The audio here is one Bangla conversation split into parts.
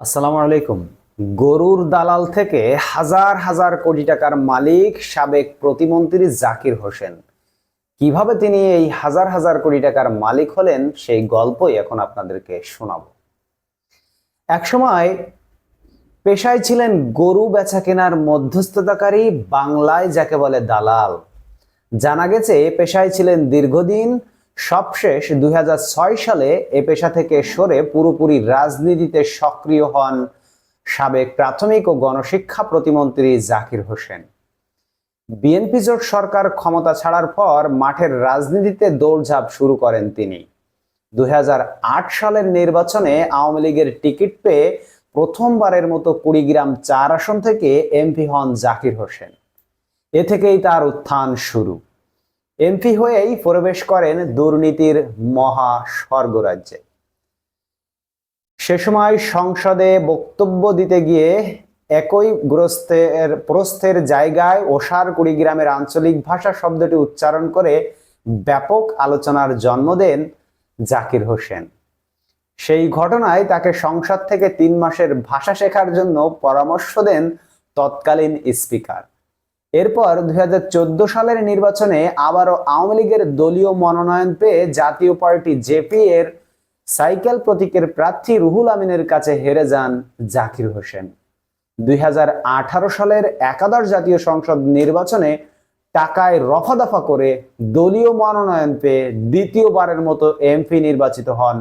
আসসালামু আলাইকুম। গরুর দালাল থেকে হাজার হাজার কোটি টাকার মালিক সাবেক প্রতিমন্ত্রী জাকির হোসেন। কীভাবে তিনি এই হাজার হাজার কোটি টাকার মালিক হলেন সেই গল্পই এখন আপনাদেরকে শোনাবো। একসময় পেশায় ছিলেন গরু বেচা কেনার মধ্যস্থতাকারী বাংলায় যাকে বলে দালাল। জানা গেছে, পেশায় ছিলেন দীর্ঘদিন সবশেষ দুই হাজার ছয় সালে এ পেশা থেকে সরে পুরোপুরি রাজনীতিতে সক্রিয় হন সাবেক প্রাথমিক ও গণশিক্ষা প্রতিমন্ত্রী জাকির হোসেন। বিএনপি জোট সরকার ক্ষমতা ছাড়ার পর মাঠের রাজনীতিতে দৌড়ঝাঁপ শুরু করেন তিনি। দুই হাজার আট সালের নির্বাচনে আওয়ামী লীগের টিকিট পেয়ে প্রথমবারের মতো কুড়িগ্রাম চার আসন থেকে এমপি হন জাকির হোসেন। এ থেকেই তার উত্থান শুরু। এমপি হয়েই প্রবেশ করেন দুর্নীতির মহা স্বর্গরাজ্যে। সে সময় সংসদে বক্তব্য দিতে গিয়ে একই গ্রস্তের, প্রস্থের জায়গায় ওষার কুড়িগ্রামের আঞ্চলিক ভাষা শব্দটি উচ্চারণ করে ব্যাপক আলোচনার জন্ম দেন জাকির হোসেন। সেই ঘটনায় তাকে সংসদ থেকে তিন মাসের ভাষা শেখার জন্য পরামর্শ দেন তৎকালীন স্পিকার। এরপর দুই হাজার চোদ্দ সালের নির্বাচনে আবারও আওয়ামী লীগের দলীয় মনোনয়ন পেয়ে জাতীয় পার্টি জেপি এর সাইকেল প্রতীকের প্রার্থী রুহুল আমিনের কাছে হেরে যান জাকির হোসেন। দুই হাজার আঠারো সালের একাদশ জাতীয় সংসদ নির্বাচনে টাকায় রফাদফা করে দলীয় মনোনয়ন পেয়ে দ্বিতীয়বারের মতো এমপি নির্বাচিত হন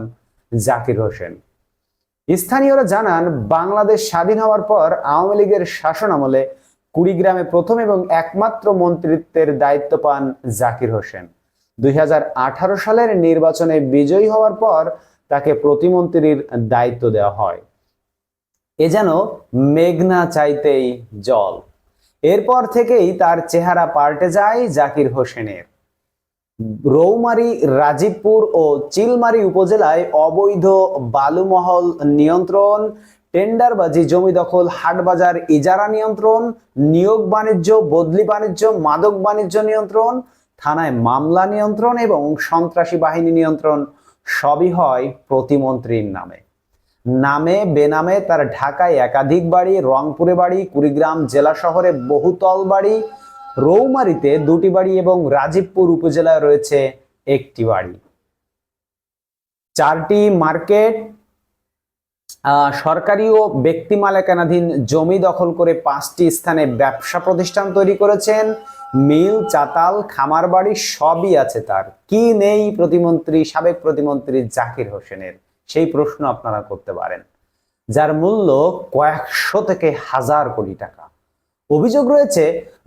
জাকির হোসেন। স্থানীয়রা জানান, বাংলাদেশ স্বাধীন হওয়ার পর আওয়ামী লীগের শাসন আমলে কুড়িগ্রামে প্রথম এবং একমাত্র মন্ত্রিত্বের দায়িত্ব পান জাকির হোসেন। দুই হাজার আঠারো সালের নির্বাচনে বিজয়ী হওয়ার পর তাকে প্রতিমন্ত্রীর দায়িত্ব দেওয়া হয়। এ যেন মেঘনা চাইতেই জল। এরপর থেকেই তার চেহারা পাল্টে যায় জাকির হোসেনের। রৌমারী, রাজীবপুর ও চিলমারি উপজেলায় অবৈধ বালুমহল নিয়ন্ত্রণ টেন্ডারবাজি জমি দখল হাটবাজার ইজারা নিয়ন্ত্রণ, নিয়োগ বাণিজ্য, বদলি বাণিজ্য, মাদক বাণিজ্য নিয়ন্ত্রণ, থানায় মামলা নিয়ন্ত্রণ এবং সন্ত্রাসী বাহিনী নিয়ন্ত্রণ সবই হয় প্রতিমন্ত্রীর নামে। নামে, বেনামে তার ঢাকায় একাধিক বাড়ি, রংপুরে বাড়ি, কুড়িগ্রাম জেলা শহরে বহুতল বাড়ি, রৌমারিতে দুটি বাড়ি এবং রাজীবপুর উপজেলায় রয়েছে একটি বাড়ি। চারটি মার্কেট সরকারি ও ব্যক্তি মালিকানাধীন জমি দখল করে পাঁচটি স্থানে ব্যবসা প্রতিষ্ঠান তৈরি করেছেন। মিল, চাতাল, খামার বাড়ি সবই আছে তার। কি নেই প্রতিমন্ত্রী, সাবেক প্রতিমন্ত্রী জাকির হোসেনের? সেই প্রশ্ন আপনারা করতে পারেন। যার মূল্য কয়েকশো থেকে হাজার কোটি টাকা। অভিযোগ রয়েছে,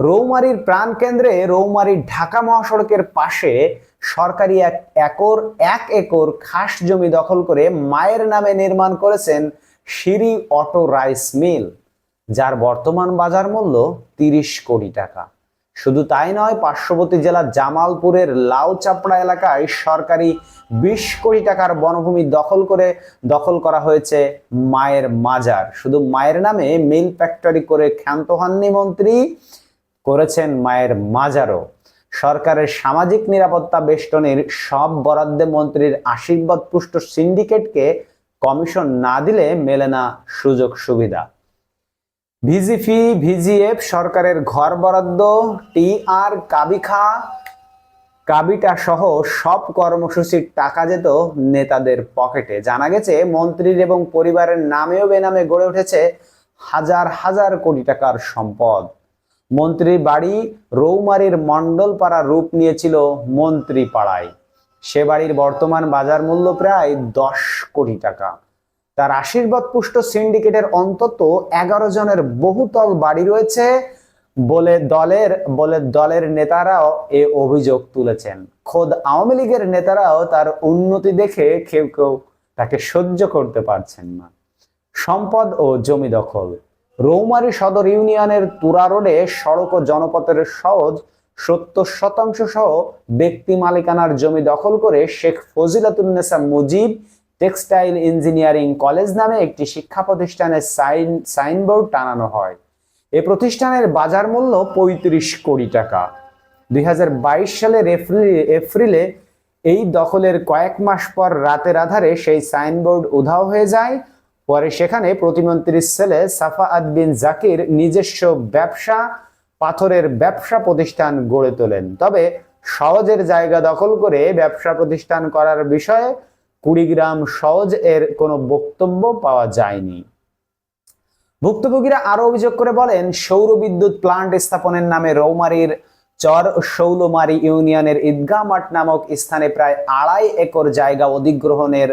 রৌমারির প্রাণকেন্দ্রে রৌমারির ঢাকা মহাসড়কের পাশে সরকারি এক একর এক একর খাস জমি দখল করে মায়ের নামে নির্মাণ করেছেন সিঁড়ি অটো রাইস মিল, যার বর্তমান বাজার মূল্য তিরিশ কোটি টাকা। শুধু তাই নয়, পার্শ্ববর্তী জেলা জামালপুরের লাউচাপড়া এলাকায় সরকারি বিশ কোটি টাকার বনভূমি দখল করে, দখল করা হয়েছে মায়ের মাজার। শুধু মায়ের নামে মিল ফ্যাক্টরি করে ক্ষান্ত হননি মন্ত্রী, করেছেন মায়ের মাজারও। সরকারের সামাজিক নিরাপত্তা বেষ্টনীর সব বরাদ্দে মন্ত্রীর আশীর্বাদ পুষ্ট সিন্ডিকেটকে কমিশন না দিলে মেলে না সুযোগ সুবিধা। ভিজিফি ভিজিএফ সরকারের ঘর বরাদ্দ টিআর কাবিখা কাবিটা সহ সব কর্মসূচির টাকা যেত নেতাদের পকেটে। জানা গেছে, মন্ত্রীর এবং পরিবারের নামেও বেনামে গড়ে উঠেছে হাজার হাজার কোটি টাকার সম্পদ। মন্ত্রীর বাড়ি রৌমারীর মণ্ডলপাড়া রূপ নিয়েছিল মন্ত্রী পাড়ায় সে বাড়ির বর্তমান বাজার মূল্য প্রায় দশ কোটি টাকা। তার আশীর্বাদ পুষ্ট সিন্ডিকেটের অন্তত এগারো জনের বহুতল বাড়ি রয়েছে বলে দলের বলে দলের নেতারাও এ অভিযোগ তুলেছেন। খোদ আওয়ামী লীগের নেতারাও তার উন্নতি দেখে কেউ কেউ তাকে সহ্য করতে পারছেন না। সম্পদ ও জমি দখল। রৌমারী সদর ইউনিয়নের তুরা রোডে সড়ক ও জনপথের সহজ সত্তর শতাংশ সহ ব্যক্তি মালিকানার জমি দখল করে Sheikh Fazilatunnesa Mujib textile engineering college নামে একটি শিক্ষা প্রতিষ্ঠানের সাইন, সাইনবোর্ড টানানো হয়। এ প্রতিষ্ঠানের বাজার মূল্য পঁয়ত্রিশ কোটি টাকা। দুই সালের এপ্রিল এই দখলের কয়েক মাস পর রাতের আধারে সেই সাইনবোর্ড উধাও হয়ে যায়। পরে সেখানে প্রতিমন্ত্রীর ছেলে সাফা আদবিন জাকির নিজস্ব ব্যবসা, পাথরের ব্যবসা প্রতিষ্ঠান গড়ে তোলেন। তবে সহজের জায়গা দখল করে ব্যবসা প্রতিষ্ঠান করার বিষয়ে কুড়িগ্রাম সহজ এর কোনো বক্তব্য পাওয়া যায়নি। ভুক্তভোগীরা আরও অভিযোগ করে বলেন, সৌর বিদ্যুৎ প্লান্ট স্থাপনের নামে রৌমারীর চর শৌলমারি ইউনিয়নের ঈদগাহ মাঠ নামক স্থানে প্রায় আড়াই একর জায়গা অধিগ্রহণের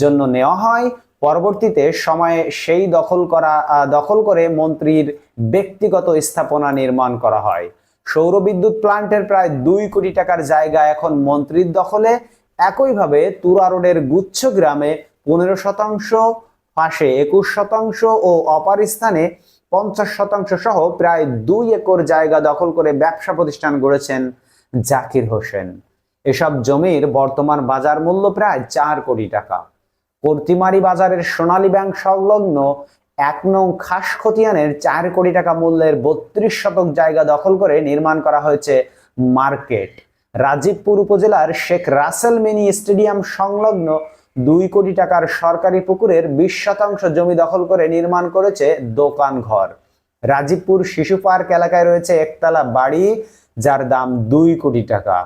জন্য নেওয়া হয়। পরবর্তীতে সময়ে সেই দখল করা দখল করে মন্ত্রীর ব্যক্তিগত স্থাপনা নির্মাণ করা হয়। সৌর বিদ্যুৎ প্লান্টের প্রায় দুই কোটি টাকার জায়গা এখন মন্ত্রীর দখলে। একইভাবে তুরা রোডের গুচ্ছ গ্রামে পনেরো শতাংশ, পাশে একুশ শতাংশ ও অপার স্থানে পঞ্চাশ শতাংশ সহ প্রায় দুই একর জায়গা দখল করে ব্যবসা প্রতিষ্ঠান গড়েছেন জাকির হোসেন। এসব জমির বর্তমান বাজার মূল্য প্রায় চার কোটি টাকা। কর্তিমারি বাজারের সোনালী ব্যাংক সংলগ্ন এক নং খাস খতিয়ানের চার কোটি টাকা মূল্যের বত্রিশ শতক জায়গা দখল করে নির্মাণ করা হয়েছে মার্কেট। রাজীবপুর উপজেলার শেখ রাসেল মিনি স্টেডিয়াম সংলগ্ন দুই কোটি টাকার সরকারি পুকুরের বিশ শতাংশ জমি দখল করে নির্মাণ করেছে দোকান ঘর রাজীবপুর শিশু পার্ক এলাকায় রয়েছে একতলা বাড়ি, যার দাম দুই কোটি টাকা।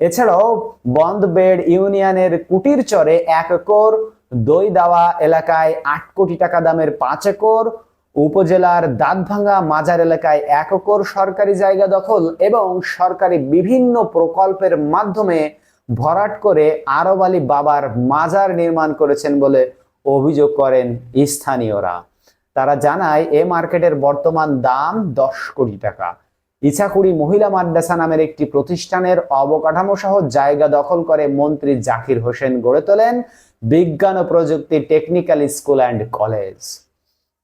এছাড়াও বন্দবেড ইউনিয়নের কুটির চরে এক একর দই দাওয়া এলাকায় আট কোটি টাকা দামের পাঁচ একর উপজেলার দাঁতভাঙ্গা মাজার এলাকায় এক একর সরকারি জায়গা দখল এবং সরকারি বিভিন্ন প্রকল্পের মাধ্যমে ভরাট করে আরব আলী বাবার মাজার নির্মাণ করেছেন বলে অভিযোগ করেন স্থানীয়রা। তারা জানায়, এ মার্কেটের বর্তমান দাম দশ কোটি টাকা। ইছাকুড়ি মহিলা মাদ্রাসা নামের একটি প্রতিষ্ঠানের অবকাঠামো সহ জায়গা দখল করে মন্ত্রী জাকির হোসেন গড়ে তোলেন বিজ্ঞান ও প্রযুক্তি টেকনিক্যাল স্কুল অ্যান্ড কলেজ।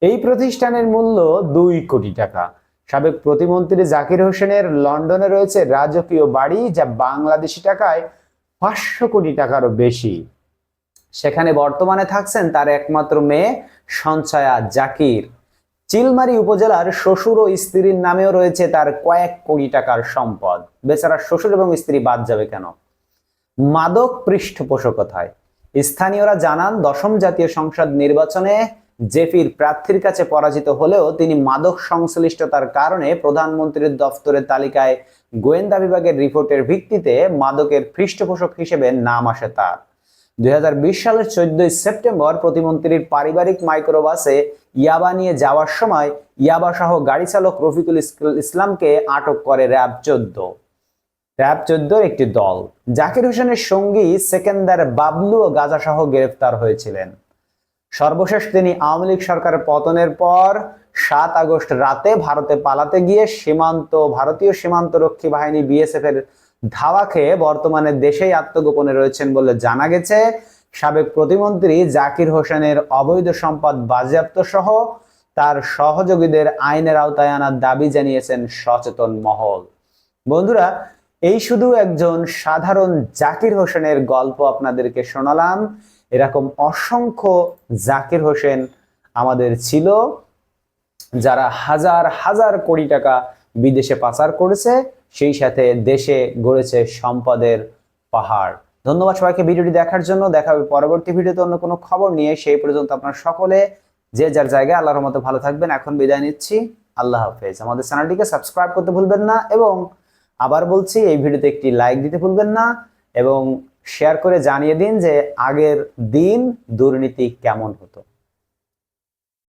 এই প্রতিষ্ঠানের মূল্য দুই কোটি টাকা। সাবেক প্রতিমন্ত্রী জাকির হোসেনের লন্ডনে রয়েছে রাজকীয় বাড়ি, যা বাংলাদেশি টাকায় পাঁচশো কোটি টাকারও বেশি। সেখানে বর্তমানে থাকছেন তার একমাত্র মেয়ে সঞ্চয়া জাকির। চিলমারি উপজেলার শ্বশুর ও স্ত্রীর নামেও রয়েছে তার কয়েক কোটি টাকার সম্পদ। বেচারা শ্বশুর এবং স্ত্রী বাদ যাবে কেন? মাদক পৃষ্ঠপোষকতায়। স্থানীয়রা জানান, দশম জাতীয় সংসদ নির্বাচনে জেপির প্রার্থীর কাছে পরাজিত হলেও তিনি মাদক সংশ্লিষ্টতার কারণে প্রধানমন্ত্রীর দফতরের তালিকায় গোয়েন্দা বিভাগের রিপোর্টের ভিত্তিতে মাদকের পৃষ্ঠপোষক হিসেবে নাম আসে তার। দুই হাজার বিশ সালের চোদ্দই সেপ্টেম্বর প্রতিমন্ত্রীর পারিবারিক মাইক্রোবাসে ইয়াবা নিয়ে যাওয়ার সময় ইয়াবা সহ গাড়ি চালক রফিকুল ইস- ইসলামকে আটক করে র্যাব চোদ্দ। র্যাব চোদ্দোর একটি দল। জাকির হোসেনের সঙ্গী সেকেন্দার বাবলু ও গাজা সহ গ্রেফতার হয়েছিলেন। সর্বশেষ তিনি আওয়ামী লীগ সরকারের পতনের পর সাত আগস্ট রাতে ভারতে পালাতে গিয়ে সীমান্ত, ভারতীয় সীমান্ত রক্ষী বাহিনী বিএসএফ এর ধাওয়া খেয়ে বর্তমানে দেশেই আত্মগোপনে রয়েছেন বলে জানা গেছে। সাবেক প্রতিমন্ত্রী জাকির হোসেনের অবৈধ সম্পদ বাজেয়াপ্ত সহ তার সহযোগীদের আইনের আওতায় আনার দাবি জানিয়েছেন সচেতন মহল। বন্ধুরা, এই শুধু একজন সাধারণ জাকির হোসেনের গল্প আপনাদেরকে শোনালাম। এরকম অসংখ্য জাকির হোসেন আমাদের ছিল, যারা হাজার হাজার কোটি টাকা বিদেশে পাচার করেছে, সেই সাথে দেশে গড়েছে সম্পদের পাহাড়। ধন্যবাদ সবাইকে ভিডিওটি দেখার জন্য। দেখা হবে পরবর্তী ভিডিওতে অন্য কোনো খবর নিয়ে। সেই পর্যন্ত আপনারা সকলে যে যার জায়গায় আল্লাহর মতো ভালো থাকবেন, এখন বিদায় নিচ্ছি। আল্লাহ হাফেজ। আমাদের চ্যানেলটিকে সাবস্ক্রাইব করতে ভুলবেন না এবং আবার বলছি, এই ভিডিওতে একটি লাইক দিতে ভুলবেন না এবং শেয়ার করে জানিয়ে দিন যে আগের দিন দুর্নীতি কেমন হতো।